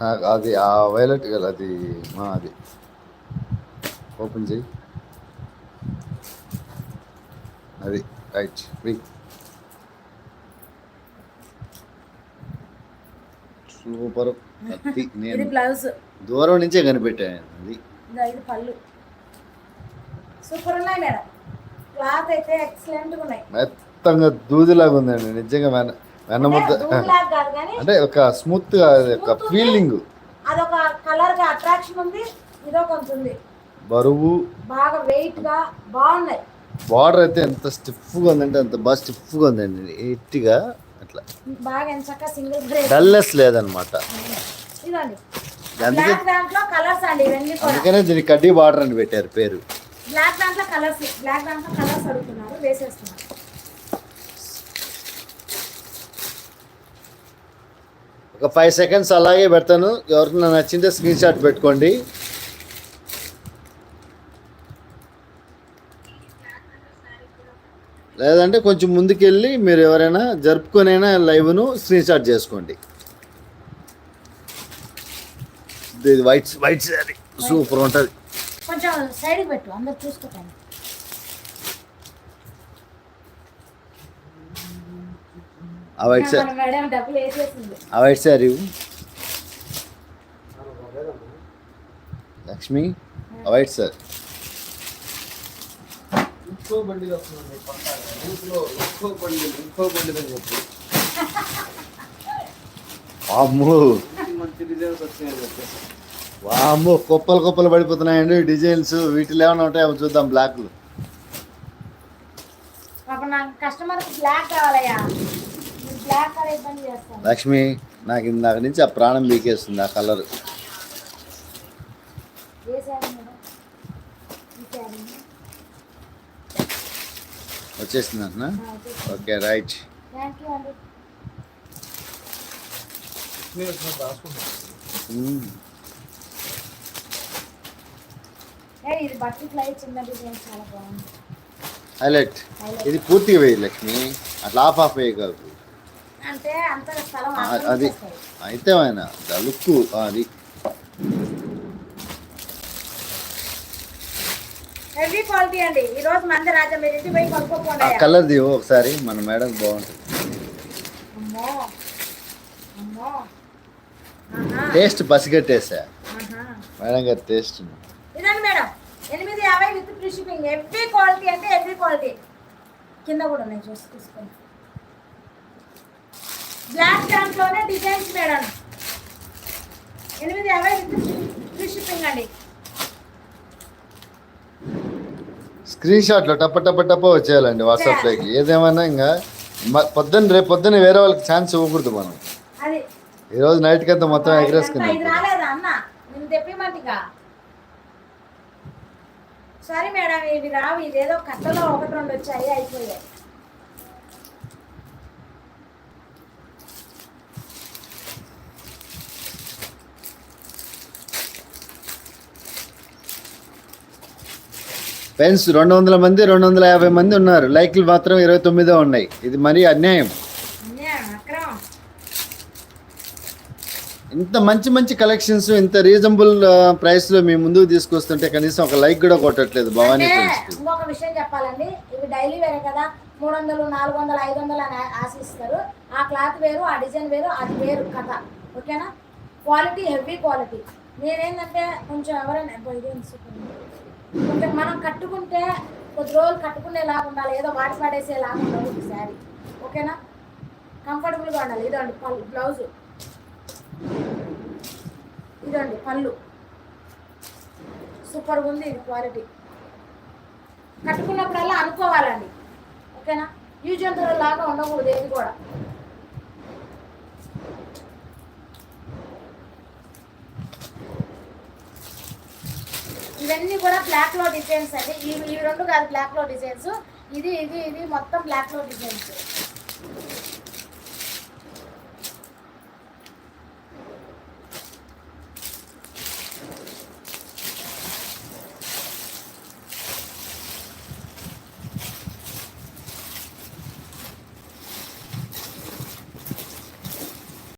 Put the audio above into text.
నాకు అది ఆ వైలెట్ కదా అది అది. ఓపెన్ చేయి. అది రైట్ వెయ్యి సూపర్ ఇది నేను బ్లౌజ్ దూరం నుంచే కనిపెట్టాను అది. ఇదో పళ్ళు. సూపర్ ఉన్నాయి మేడం. క్లాత్ అయితే ఎక్సలెంట్గా ఉన్నాయి. మెత్తంగా దూదిలాగా ఉందండి నిజంగా వెన వెన్నముద్ద అంటే ఒక స్మూత్గా ఒక. ఫీలింగ్ అదొక కలర్గా అట్రాక్షన్ ఉంది. ఇదో కొంచెం ఉంది. బరువు. బాగా వెయిట్గా బాగున్నాయి. బార్డర్ అయితే ఎంత స్టిఫ్గా ఉందంటే అంత బాగా స్టిఫ్గా ఉందండి. నీట్గా అట్లా. బాగా ఎంచక్క సింగిల్ బ్రేక్ డల్లెస్ లేదనమాట. ఇదండి. బ్లాక్ దాంట్లో కలర్స్ అండి ఇవన్నీ అందుకనే దీనికి కడ్డీ బార్డర్ అని పెట్టారు పేరు. బ్లాక్ దాంట్లో కలర్స్ బ్లాక్ దాంట్లో కలర్స్ అడుగుతున్నారు వేసేస్తున్నారు. ఒక ఫైవ్ సెకండ్స్ అలాగే పెడతాను. ఎవరికైనా నచ్చిందే స్క్రీన్ షాట్ పెట్టుకోండి. లేదంటే కొంచెం ముందుకెళ్ళి మీరు ఎవరైనా జరుపుకొనైనా లైవ్ను స్క్రీన్ షాట్ చేసుకోండి. ఇది వైట్ వైట్ శారీ సూపర్ ఉంటుంది. కొంచెం సైడ్కి పెట్టు అందరు చూసుకోకండి. ఆ వైట్ వేసేసింది. ఆ వైట్ లక్ష్మి ఆ వైట్ శారీ ఇంకో బండి వస్తుంది పక్కన ఇంట్లో ఇంకో బండి ఇంకో బండి అని చెప్పి. అమ్మో మంచి మంచి డిజైన్స్ వచ్చినాయని చెప్పేసి వామ్మో కుప్పలు కుప్పలు పడిపోతున్నాయండి డిజైన్స్. వీటిలో ఏమైనా ఉంటాయో చూద్దాం బ్లాక్లు. కస్టమర్కి బ్లాక్ కావాలయ్యా. లక్ష్మి నాకు ఇందాక నుంచి ఆ ప్రాణం బీకేస్తుంది ఆ కలర్. వచ్చేసింది అంటున్నా ఓకే రైట్. హైలైట్. ఇది పూర్తిగా వేయి లక్ష్మి. అట్లా ఆఫ్ ఆఫ్ వేయ అది. అయితే ఆయన లుక్ అది. హెవీ క్వాలిటీ అండి. ఈ రోజు మంది రాజా మీరు ఇంటి పోయి కలర్ ఒకసారి మన మేడం బాగుంటుంది. అమ్మో. అమ్మో. ఆహా, టేస్ట్ పసిగట్టేసా ఆహా. మేడం గారి టేస్ట్ ఇదండి మేడం. ఎనిమిది యాభై with free shipping. Heavy quality అంటే హెవీ క్వాలిటీ కింద కూడా ఉన్నాయి చూసి తీసుకోండి బ్లాక్ దాంట్లోనే డిజైన్స్ మేడం. ఎనిమిది యాభై ఫ్రీ షిప్పింగ్ అండి. స్క్రీన్ షాట్లో టప్ప టప్ప టప్ప వచ్చేయాలండి వాట్సాప్లోకి ఏదేమన్నా ఇంకా పొద్దున్న రేపు పొద్దున్న వేరే వాళ్ళకి ఛాన్స్ ఇవ్వకూడదు మనం. అది. ఈరోజు నైట్కి అంతా మొత్తం ఎగరేసుకున్నాం తెప్పిమంటిగా సరే మేడం ఇవి రావు. ఇదేదో కట్టలో ఒకటి రెండు వచ్చాయి అయిపోయాయి. ఫ్రెండ్స్ రెండు వందల మంది రెండు వందల యాభై మంది ఉన్నారు. లైక్లు మాత్రం ఇరవై తొమ్మిదే ఉన్నాయి. ఇది మరీ అన్యాయం. ఇంత మంచి మంచి కలెక్షన్స్ ఇంత రీజనబుల్ ప్రైస్లో మీ ముందుకు తీసుకొస్తుంటే కనీసం ఒక లైక్ కూడా కొట్టట్లేదు భవానీ ఇంకొక విషయం చెప్పాలండి. ఇవి డైలీ వేరే కదా. మూడు వందలు నాలుగు వందలు ఐదు వందలు అని ఆశిస్తారు. ఆ క్లాత్ వేరు ఆ డిజైన్ వేరు అది వేరు కథ. ఓకేనా క్వాలిటీ హెవీ క్వాలిటీ నేనేంటంటే కొంచెం ఎవరైనా కొంచెం మనం కట్టుకుంటే కొద్ది రోజులు కట్టుకునేలాగా ఉండాలి. ఏదో వాడి పడేసేలాగా ఉండాలి ఈ శారీ. ఓకేనా? కంఫర్టబుల్గా ఉండాలి. ఇదండి పళ్ళు బ్లౌజు. ఇదండి పళ్ళు. సూపర్గా ఉంది ఇది క్వాలిటీ. కట్టుకున్నప్పుడల్లా అనుకోవాలండి. ఓకేనా? యూజ్ లాగా ఉండకూడదు ఏది కూడా. ఇవన్నీ కూడా బ్లాక్లో డిజైన్స్ అండి. ఇవి ఇవి రెండు కాదు బ్లాక్లో డిజైన్స్ ఇది ఇది ఇది మొత్తం బ్లాక్లో డిజైన్స్